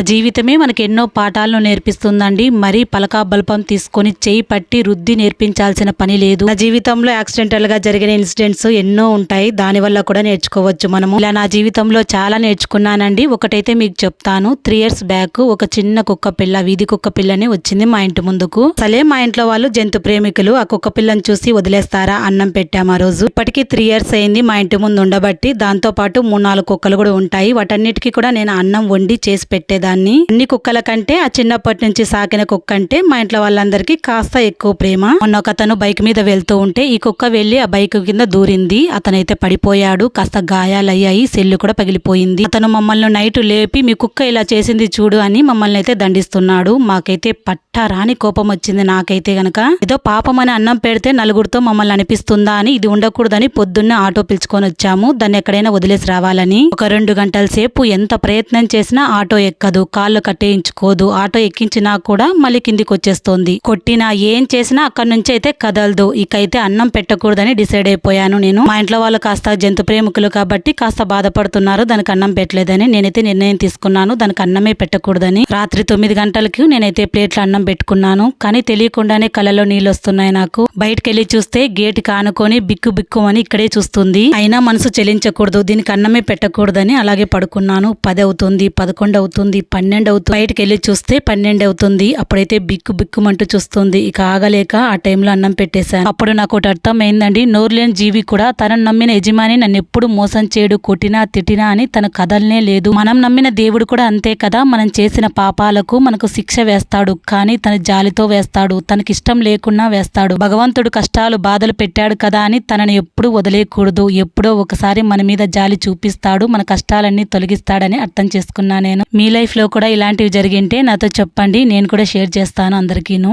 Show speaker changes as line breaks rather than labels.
మన జీవితమే మనకి ఎన్నో పాఠాలను నేర్పిస్తుందండి. మరి పలకా బల్పం తీసుకొని చేయి పట్టి రుద్ది నేర్పించాల్సిన పని లేదు. నా జీవితంలో యాక్సిడెంటల్గా జరిగిన ఇన్సిడెంట్స్ ఎన్నో ఉంటాయి. దానివల్ల కూడా నేర్చుకోవచ్చు మనము. ఇలా నా జీవితంలో చాలా నేర్చుకున్నానండి. ఒకటైతే మీకు చెప్తాను. త్రీ ఇయర్స్ బ్యాక్ ఒక చిన్న కుక్క పిల్ల వీధి కుక్క పిల్లని వచ్చింది మా ఇంటి ముందుకు. అసలే మా ఇంట్లో వాళ్ళు జంతు ప్రేమికులు ఆ కుక్క పిల్లని చూసి వదిలేస్తారా అన్నం పెట్టాము ఆ రోజు. ఇప్పటికీ త్రీ ఇయర్స్ అయింది మా ఇంటి ముందు ఉండబట్టి. దాంతో పాటు మూడు నాలుగు కుక్కలు కూడా ఉంటాయి. వాటన్నిటికీ కూడా నేను అన్నం వండి చేసి పెట్టేదాన్ని. అన్ని కుక్కల కంటే ఆ చిన్నప్పటి నుంచి సాకిన కుక్క అంటే మా ఇంట్లో వాళ్ళందరికీ కాస్త ఎక్కువ ప్రేమ. మొన్న ఒక అతను బైక్ మీద వెళ్తూ ఉంటే ఈ కుక్క వెళ్ళి ఆ బైక్ కింద దూరింది. అతనైతే పడిపోయాడు కాస్త గాయాలయ్యాయి సెల్లు కూడా పగిలిపోయింది. అతను మమ్మల్ని నైట్ లేపి మీ కుక్క ఇలా చేసింది చూడు అని మమ్మల్ని అయితే దండిస్తున్నాడు. మాకైతే పట్టా రాని కోపం వచ్చింది నాకైతే గనక. ఏదో పాపం అని అన్నం పెడితే నలుగురితో మమ్మల్ని అనిపిస్తుందా అని ఇది ఉండకూడదని పొద్దున్న ఆటో పిలుచుకొని వచ్చాము. దాన్ని ఎక్కడైనా వదిలేసి రావాలని. ఒక రెండు గంటల సేపు ఎంత ప్రయత్నం చేసినా ఆటో ఎక్కదు. కాళ్ళు కట్టేయించుకోదు ఆటో ఎక్కించినా కూడా మళ్ళీ కిందికి వచ్చేస్తోంది కొట్టినా ఏం చేసినా అక్కడి నుంచి అయితే కదలదు. ఇకైతే అన్నం పెట్టకూడదని డిసైడ్ అయిపోయాను నేను. మా ఇంట్లో వాళ్ళు కాస్త జంతు ప్రేమికులు కాబట్టి కాస్త బాధపడుతున్నారు. దానికి అన్నం పెట్టలేదని నేనైతే నిర్ణయం తీసుకున్నాను. దానికి అన్నమే పెట్టకూడదని. రాత్రి తొమ్మిది గంటలకు నేనైతే ప్లేట్లో అన్నం పెట్టుకున్నాను. కానీ తెలియకుండానే కళ్ళలో నీళ్ళు వస్తున్నాయి నాకు. బయటకు వెళ్ళి చూస్తే గేట్ కానుకొని బిక్కు బిక్కు అని ఇక్కడే చూస్తుంది. అయినా మనసు చెలించకూడదు. దీనికి అన్నమే పెట్టకూడదని అలాగే పడుకున్నాను. పది అవుతుంది పదకొండు అవుతుంది పన్నెండు అవుతుంది బయటకు వెళ్ళి చూస్తే పన్నెండు అవుతుంది అప్పుడైతే బిక్కు బిక్కుమంటూ చూస్తుంది. ఇక ఆగలేక ఆ టైంలో అన్నం పెట్టేశాను. అప్పుడు నాకు ఒకటి అర్థమైందండి నోరులేని జీవి కూడా తనను నమ్మిన యజమాని నన్ను ఎప్పుడు మోసం చేయడు కొట్టినా తిట్టినా అని తన కదలనే లేదు. మనం నమ్మిన దేవుడు కూడా అంతే కదా? మనం చేసిన పాపాలకు మనకు శిక్ష వేస్తాడు కానీ తన జాలితో వేస్తాడు తనకి ఇష్టం లేకున్నా వేస్తాడు. భగవంతుడు కష్టాలు బాధలు పెట్టాడు కదా అని తనని ఎప్పుడు వదిలేయకూడదు ఎప్పుడో ఒకసారి మన మీద జాలి చూపిస్తాడు మన కష్టాలన్నీ తొలగిస్తాడని అర్థం చేసుకున్నా నేను. మీ లైఫ్ లైఫ్లో కూడా ఇలాంటివి జరిగింటే నాతో చెప్పండి నేను కూడా షేర్ చేస్తాను అందరికీను.